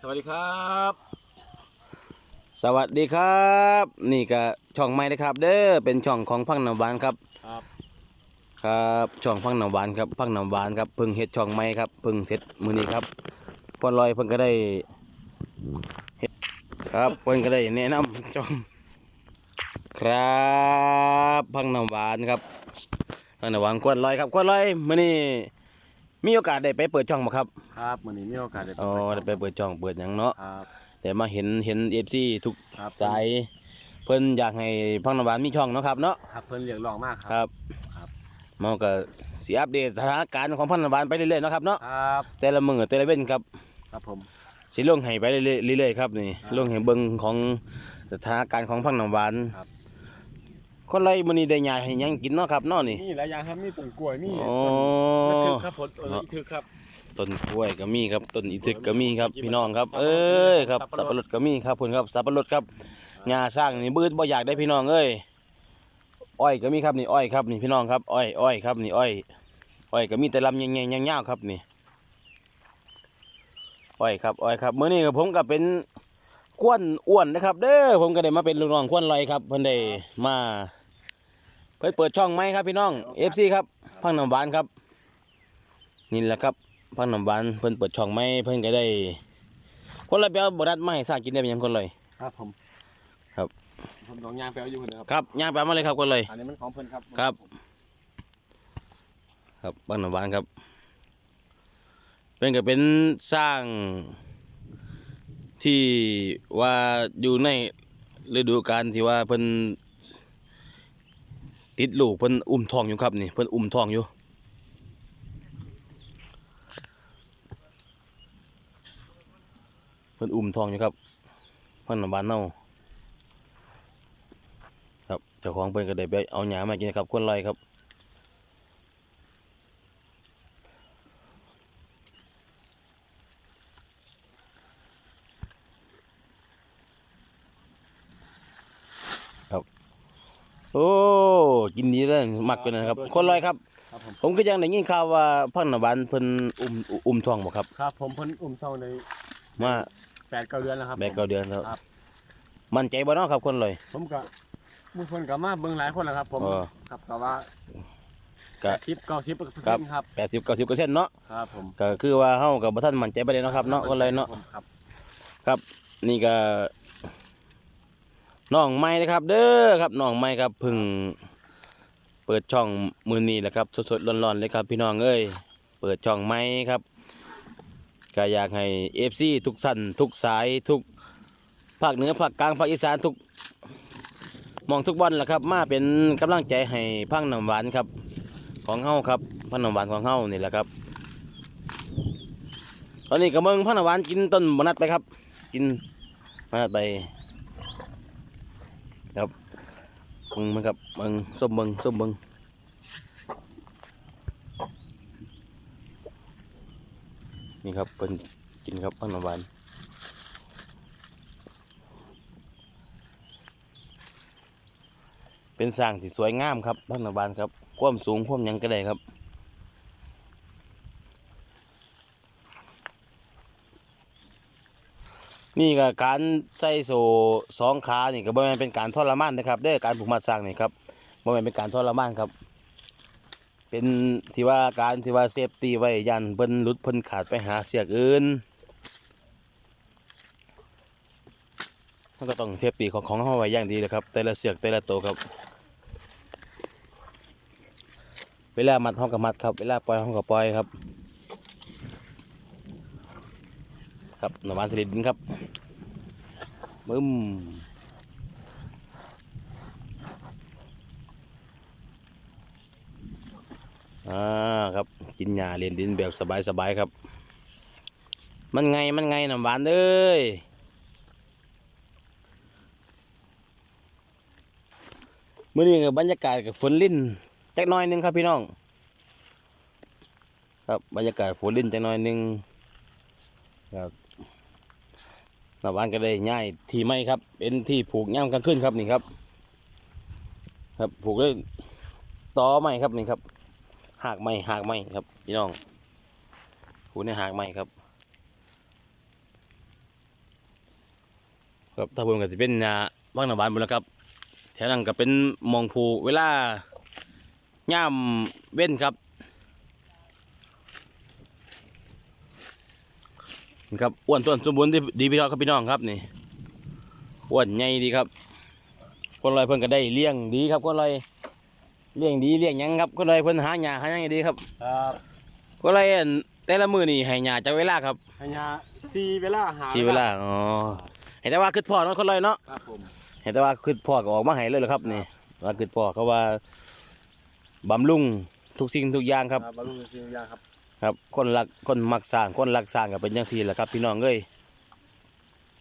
สวัสดีครับ สวัสดีครับ นี่ก็ช่องใหม่นะครับ เด้อเป็นช่องของพังน้ำหวานครับ ครับครับช่องพังน้ำหวานครับพังน้ำหวานครับเพิ่งเฮ็ดช่องใหม่ครับเพิ่งเสร็จมื้อนี้ครับพอลอยเพิ่นก็ได้เฮ็ดครับเพิ่นก็ได้แนะนำช่องครับพังน้ำหวานครับพังน้ำหวานกวนลอยครับกวนลอยมื้อนี้ มีโอกาสได้ไปเปิดช่องบ่ครับครับวันนี้มีโอกาสได้อ๋อได้ไปเปิดช่องเปิดหยังเนาะครับ แต่มาเห็นเห็นเอฟซีทุกครับ สาย เพิ่นอยากให้พังนำหวานมีช่องเนาะครับเนาะครับเพิ่นเรียกร้องมากคครับ รับครับ มันก็สิอัปเดตสถานการณ์ของพังนำหวานไปเรื่อยๆเนาะครับเนาะครับแต่ละมื้อแต่ละเว้นครับ ครับผม สิลงให้ไปเรื่อยๆเรื่อยๆครับนี่ครับลงให้เบิ่งของสถานการณ์ของพังนำหวานครับ คนไรมื้อนี้ได้หญ้าให้หยังกินเนาะครับเนาะนี่มีหลายอย่างครับมีต้นกล้วยมีอ๋อ ต้นมะทึกครับผลต้นมะทึกครับ ต้นกล้วยก็มีครับต้นอีทึกก็มีครับสับปะรดพี่น้องครับสับปะรดเอ้ยครับสัสับบปะปะรรดดก็มีครับพุ่นครับสับปะรดครับหญ้าสร้างนี่บืดบ่อยากได้พี่น้องเอ้ยอ้อยก็มีครับนี่อ้อยครับนี่พี่น้องครับอ้อยอ้อยครับนี่อ้อยอ้อยก็มีแต่ลำใหญ่ๆยาวๆครับนี่อ้อยครับอ้อยครับมื้อนี้ก็ผมก็เป็นกวนอ้วนนะครับ เด้อผมก็ได้มาเป็นลูกน้องกวนลอยครับเพิ่นได้มา เพิ่นเปิดช่องใหม่ครับพี่น้อง FC ครับพังน้ำหวานครับ นี่แหละครับพังน้ำหวานเพิ่นเปิดช่องใหม่เพิ่นก็ได้ คนละเปียวบรัดมาให้สร้างกินได้เป็นหยังคนเลย ครับผมครับ ผมต้องยางแปลอยู่คนเดียวครับครับย่างไปเอามาเลยครับคนเลย อันนี้มันของเพิ่นครับครับ ครับบ้านน้ำหวานครับเป็นก็เป็นสร้างที่ว่าอยู่ในฤดูกาลที่ว่าเพิ่น ติดลูกเพิ่นอุ้มทองอยู่ครับนี่เพิ่นอุ้มทองอยู่เพิ่นอุ้มทองอยู่ครับเพิ่นน้านเน่าครับเจ้าของเพิ่นก็ได้ไปเอาหยามากินครับคนไรครับ โอ้กินดีเลยมั กเป็นนะครับ คนลอยครับ ครับผมผมก็ยังได้ยินข่าวว่าพังนำหวานเพิ่นอุ้มอุ้มท้องบ่ครับ ครับผมเพิ่นอุ้มเท่าในมาแปดเก้าเดือนแล้วครับ แบกเก้าเดือนแล้วครับ มั่นใจบ่เนาะครับ คนลอย ผมก็มุเพิ่นก็มาเบิ่งหลายคนแล้วครับ ผมเออครับแต่ว่าก็ สิบเก้าสิบเปอร์ครัเซ็บนต์ครับ 80 90%เนาะครับผมก็คือว่าเฮาก็บ่ทันมั่นใจบ่ได้เนาะครับเนาะคนลอยเนาะครับ ครับนี่ก็น้องใหม่นะครับ เด้อครับน้องใหม่ครับเพิ่ง เปิดช่องมือนี้แหละครับสดๆร้อนๆเลยครับพี่น้องเอ้ยเปิดช่องใหมครับก็อยากให้ FC ทุกท่านทุกสายทุกภาคเหนือภาคกลางภาคอีสานทุกมองทุกวันแหละครับ มาเป็นกำลังใจให้พังน้ำหวานครับ ของเฮาครับพังน้ำหวานของเฮานี่แหละครับ ตอนนี้ก็เมืองพังน้ำหวานกินต้นบนัดไปครับ กินมาไปครับ มึงมันครับมึงส้มมึงส้มมึงนี่ครับเป็นกินครับพังน้ำหวานเป็นสร้างที่สวยงามครับพังน้ำหวานครับความสูงความยังก็ได้ครับ นี่ก็การใส่โซ่สองขานี่ก็บ่แม่นเป็นการทรมานนะครับด้อการผูกมัดสร้างนี่ครับบ่แม่นเป็นการทรมานครับ เป็นที่ว่าการที่ว่าเซฟตี้ไว้ยันเพิ่นหลุดเพิ่นขาดไปหาเสียกอื่นมันก็ต้องเซฟตี้ของของเฮาไว้อย่างดีเลยครับ แต่ละเสือกแต่ละตัวครับ เวลามัดเฮาก็มัดครับ เวลาปล่อยเฮาก็ปล่อยครับ ครับหน่อไม้สลิดินครับบึ้มอ่าครับกินหญ้าเลียนดินแบบสบายๆครับ มันไงมันไงน้ำหวานเอ้ยมื่อนี้กับบรรยากาศกับฝนลิ่นจักน้อยนึงครับพี่น้อง ครับบรรยากาศฝนลิ่นจักน้อยนึงครับ หน้าบ้านก็ได้ง่ายที่ไม่ครับ เป็นที่ผูกย่ามกลางคืนครับนี่ครับ ครับผูกด้วยต่อไม้ครับนี่ครับ หากไม้หากไม้ครับพี่น้องผูกในหากไม้ครับ ครับถ้าเพิ่นก็สิเป็นหญ้าวังน้ำหวานหมดแล้วครับแถวนั้นก็เป็นมองผูเวลาย่ามเว้นครับ ครับอ้วนต้วนสมบูรณ์ดีดีพี่น้องครับพี่น้องครับนี่อ้วนใหญ่ดีครับ คนลอยเพิ่นก็ได้เลี้ยงดีครับคนลอยเลี้ยงดีเลี้ยงหยังครับคนลอยเพิ่นหาหญ้าหาหยังให้ดีครับครับคนลอยอั่นแต่ละมื้อนี่ให้หญ้าจักเวลาครับให้ยาซีเวลาหาสี่เวลาอ๋อให้แต่ว่าคิดพ่อเนาะคนลอยเนาะครับผมเห็นแต่ว่าคือพ่อก็ออกมาให้เลยเหรอครับนี่ว่าคือพ่อเขาว่าบำรุงทุกสิ่งทุกอย่างครับบรรลุสิ่งอย่างครับ ครับ คนรักคนมักสร้างคนรักสร้างก็เป็นจังซี่แหละครับ พี่น้องเอ้ย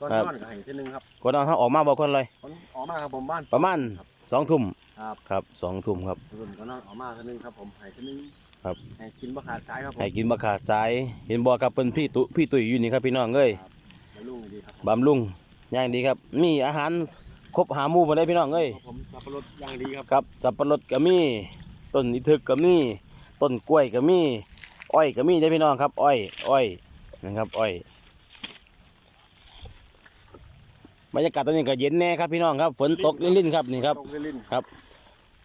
ก่อนครับนอนก็ให้ทีนึงครับคนนอนเขาออกมาบ่คนเลยคนออกมาครับผมบ้าน ประมาณสองทุ่มครับครับสองทุ่มครับรุ่นก็นอนออกมาทีนึงครับผมให้ทีนึงครับ ให้กินบะขาดสายครับผมให้กินบ่ขาดใจเห็นบ่ครับเพิ่นพี่ตุพี่ตุ้ยอยู่นี่ครับพี่น้องเอ้ยบรรลุดีครับบำรุงอย่างดีครับ มีอาหารครบหาหมู่บ่ได้พี่น้องเอ้ยผมสับปะรดอย่างดีครับ ครับสับปะรดก็มีต้นอิทึกก็มีต้นกล้วยก็มี อ้อยก็มีได้อพี่น้องครับ อ้อย อ้อยนะครับ อ้อยบรรยากาศตอนนี้ก็เย็นแน่ครับพี่น้องครับ ฝนตกลิ่นๆครับนี่ครับตกลิ้น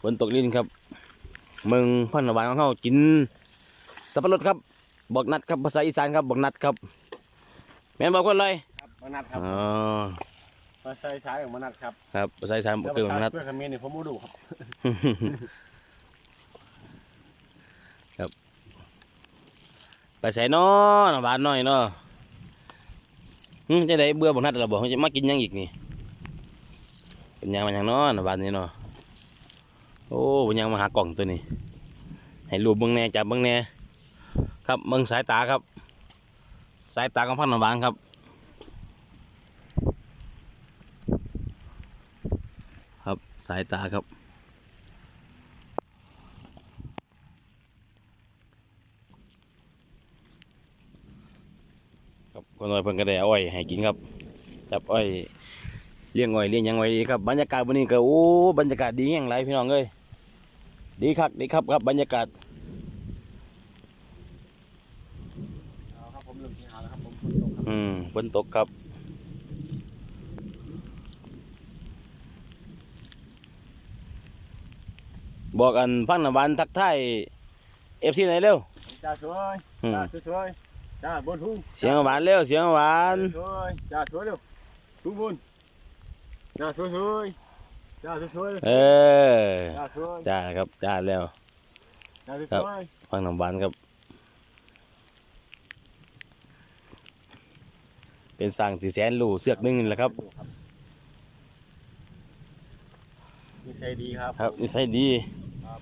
ฝนตกลิ่นครับ เมืองพันธุ์หวานของเขากินสับปะรดครับ บอกนัดครับภาษาอีสานครับบอกนัดครับ แม่นบอกคนเลยครับมานัดครับอ๋อมาใส่สายของมานัดครับครับภาษาอีสานบอกเกิดบอกนัดเพื่อนคำเมนเนี่ยผมไม่ดูครับ ไปใส่นอน้ำหวานน่อยเนาะจะได้เบื่อบอกนัดเราบอกจะมากินยังอีกนี่เป็นยังมันยังนาะน้ำหวานนี่เนาะโอ้เป็นยังมาหากล่องตัวนี้ให้รูปเบิ่งแน่จับเบิ่งแน่ครับเบิ่งสายตาครับ สายตาของพันน้ำหวานครับครับสายตาครับ ครับคนน้อยเพิ่นก็ได้เอาอ้อยให้กินครับจับอ้อยเลี้ยงอ้อยเลี้ยงหยังไว้ดีครับบรรยากาศวันนี้ก็โอ้บรรยากาศดีแห่งไรพี่น้องเอ้ยดีครับดีครับครับบรรยากาศเอาครับผมเริ่มที่หาแล้วครับผมฝนตกครับอืมฝนตกครับบอกอันพังน้ำหวานทักทายเอฟซีไหนอยเร็วจ้าสวยอืมจ้าสวย จ้าบนทุ่งเสียงหวานเร็วเสียงหวานสวยจ้าสวยเร็วทุ่งบนจ้าสวยสวยจ้าสวยเออจ้าสวยจ้าครับจ้าแล้วจ้าสครับวยพังน้ำหวานครับ เป็นสั่งสี่แสนลูเสือกหนึงนี่แหละครับนิสัยดีครับครับนิสัยดีครับ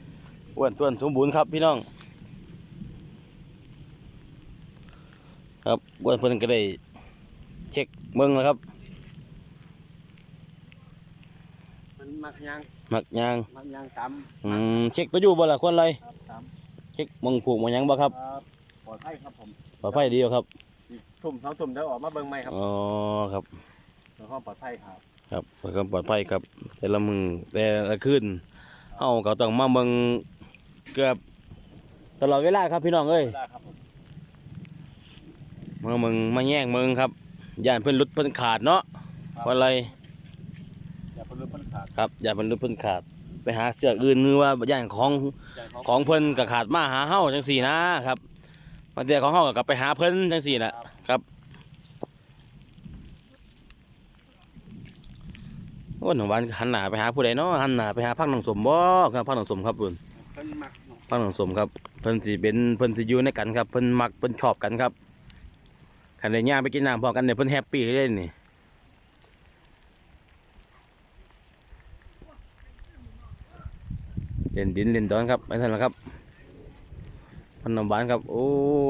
อ้วนต้วนสมบูรณ์ครับพี่น้อง ครั บอ้วนเพิ่นก็ได้เช็คเมืองแล้วครับ มันมักยางมักยางมักยางตอืมเช็คไปอยู่บ่ล่ะคนไรำครับตเช็คมงผูกมงหยังบ่ครับำครับปลอดภัยครับผมปลอดภัยดีบ่ครับทุ่มสองทุ่มเดี๋ยวออกมาเบิ่งใหม่ครับอ๋อครับเพื่อความปลอดภัยครับ ครับเพื่อความปลอดภัยครับ แต่ละมือแต่ละคืนเฮาก็ต้องมาเบิ่งเกือบตลอดเวลาครับพี่น้องเอ้ย ได้ครับผม มาเมืองมาแย่งเมืองครับย่านเพิ่นหลุดเพิ่นขาดเนาะว่าอะไรอย่าเพิ่งลืมเพิ่นขาดครับย่านเพิ่นหลุดเพิ่นขาด ไปหาเสือกอื่นนึกว่าย่านของใจของของเพิ่นก็ขาดมาหาเฮาจังสี่นะครับบางทีของเฮาก็กลับไปหาเพิ่นจังสี่น่ะครับโอ้หนุ่มหวานหันหน้าไปหาผู้ใดเนาะหันหน้าไปหาพักหนองสมบ่ครับพักหนองสมครับเพิ่นเพิ่นมักเนาะพักหนองสมครับเพิ่นสิเป็นเพิ่นสิอยู่ในกันครับเพิ่นมักเพิ่นชอบกันครับ คันได้ย่างไปกินน้ำพร้อมกันเนี่ยเพิ่นแฮปปี้เลยนี่เล่นดินเล่นดอนครับไม่ทันแล้วครับพันนมหวานครับโอ้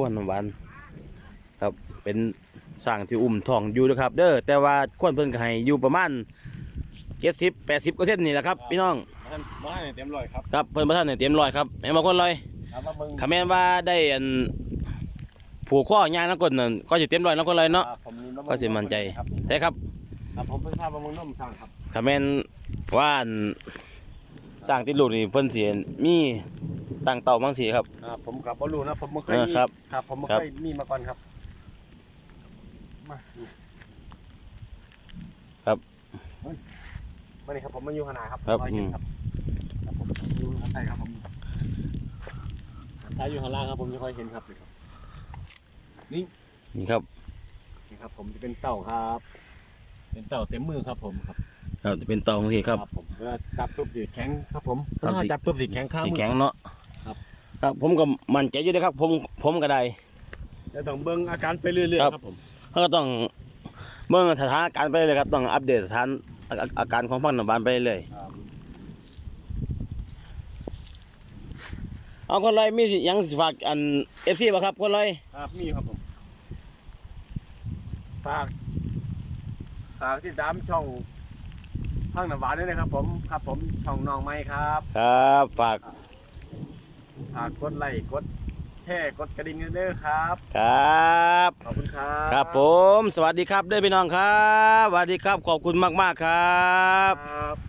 พันนมหวานครับเป็นสร้างที่อุ้มท้องอยู่นะครับ เด้อแต่ว่าควรเพิ่นก็ให้อยู่ประมาณเจ็ดสิบแปดสิบเปอร์เซ็นต์นี่แหละครับพี่น้องบ้านบ้านเนี่ยเต็มร้อยครับครับเพิ่นประท่านเนี่ยเตรียมร้อยครับแม่นบางคนร้อยเอามาเบิ่งคำแม่นว่าได้อัน ผูกข้อย่างนักกนนั่นก็จะเตรียมร้อยนักคนร้อยเนาะอ่ผมนี่าก็สิมั่นใจครับใช่ครับครับผมเพิ่งทราบว่ามึงนุ่มสั่งครับคำแม่นว่าอันสร้างติดลูกนี่เพิ่นสิมีตั้งเต่าบางสีครับ อ่าผมกับบ่รู้นะผมบ่เคยเออมีครับครับ ผมบ่ครับ เคยมีมาก่อนครับมาครับมานี่ครับผมมาอยู่ขางหนาดครับครับอยเห็นครับครับผมอยู่ข้างใต้ครับผมถ้าอยู่ข้างล่างครับผมจะค่อยเห็นครับ นี่ครับนี่ครับนี่ครับ ผมจะเป็นเต่าครับ เป็นเต่าเต็มมือครับผมครับครับจะเป็นเตาของพี่ครับ ผมเวลาจับปุ๊บสีแข็งครับผมครับ ถ้าจับปุ๊บสีแข็งข้างสีมือแข็งเนาะครับ ครับ ผมก็มั่นใจอยู่นะครับ ผมผมก็ได้ จะต้องเบิ่งอาการไปเรื่อยครับๆครับผมเขาก็ต้องเมื่อสถานการณ์ไปเลยครับ ต้องอัปเดตสถานอาอาอาการของพังน้ำหวานไปเลยครับเอาคนไรมีสิหยังสิฝากอันเอฟซีป่ะครับคนไรครับมีครับผม ฝากฝากที่ตามช่องข้างน้ำหวานด้วยนะครับ ผมครับ ผมช่องน้องไม้ครับ ครับฝากฝากกดไลค์กดแชร์กดกระดิ่งกันด้วยครับ ครับ ขอบคุณครับ ครับผม สวัสดีครับเด้อพี่น้องครับสวัสดีครับขอบคุณมาก ๆ ครับ ครับ